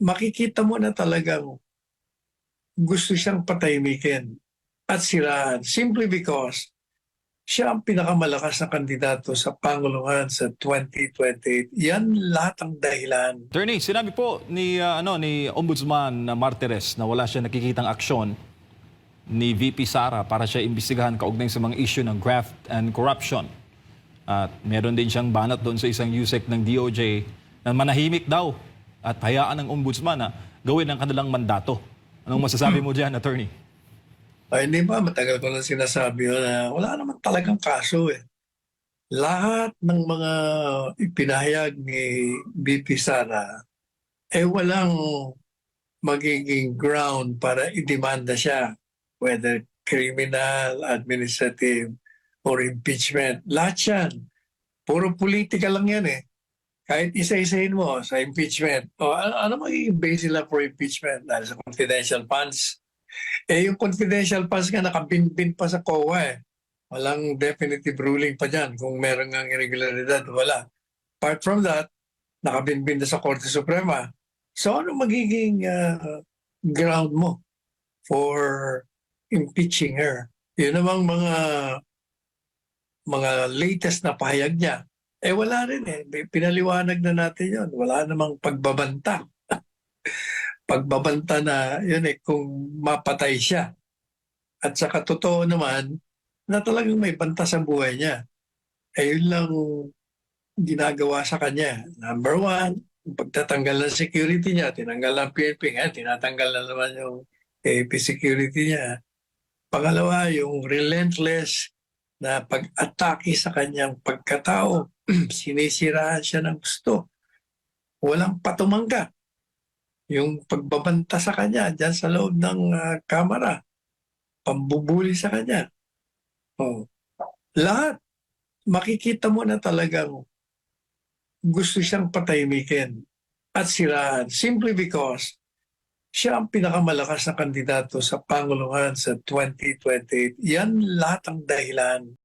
makikita mo na talagang gusto siyang patahimikin at siraan simply because siya ang pinakamalakas na kandidato sa Panguluhan sa 2028. Yan lahat ang dahilan. Attorney, sinabi po ni ah, ano ni Ombudsman Martires na wala siya nakikitang aksyon ni VP Sara para siya imbestigahan kaugnay sa mga issue ng graft and corruption. At meron din siyang banat doon sa isang USEC ng DOJ na manahimik daw at hayaan ng ombudsman na gawin ang kanilang mandato. Anong masasabi mo diyan, attorney? Ay, hindi ba? Matagal ko na sinasabi na wala naman talagang kaso eh. Lahat ng mga ipinahayag ni BP Sara, eh walang magiging ground para idemanda siya. Whether criminal, administrative, or impeachment. Lahat yan. Puro politika lang yan eh. Kahit isa-isahin mo sa impeachment. O ano, magiging base nila for impeachment? Dahil sa confidential funds. Eh, yung confidential funds nga nakabinbin pa sa COA eh. Walang definitive ruling pa dyan kung meron nga irregularidad. Wala. Apart from that, nakabinbin na sa Korte Suprema. So ano magiging uh, ground mo for impeaching her? Yun namang mga mga latest na pahayag niya. Eh wala rin eh. Pinaliwanag na natin yon. Wala namang pagbabanta pagbabanta na yun eh kung mapatay siya. At saka totoo naman na talagang may banta sa buhay niya. Eh yun lang ginagawa sa kanya. Number one, pagtatanggal ng security niya, tinanggal ng PNP nga, tinatanggal na naman yung AP security niya. Pangalawa, yung relentless na pag-atake sa kanyang pagkatao. Sinisiraan siya ng gusto. Walang patumangga yung pagbabanta sa kanya dyan sa loob ng ah, kamera, pambubuli sa kanya. Oh. Lahat, makikita mo na talagang gusto siyang patahimikin at siraan simply because siya ang pinakamalakas na kandidato sa Panguluhan sa 2028. Yan lahat ang dahilan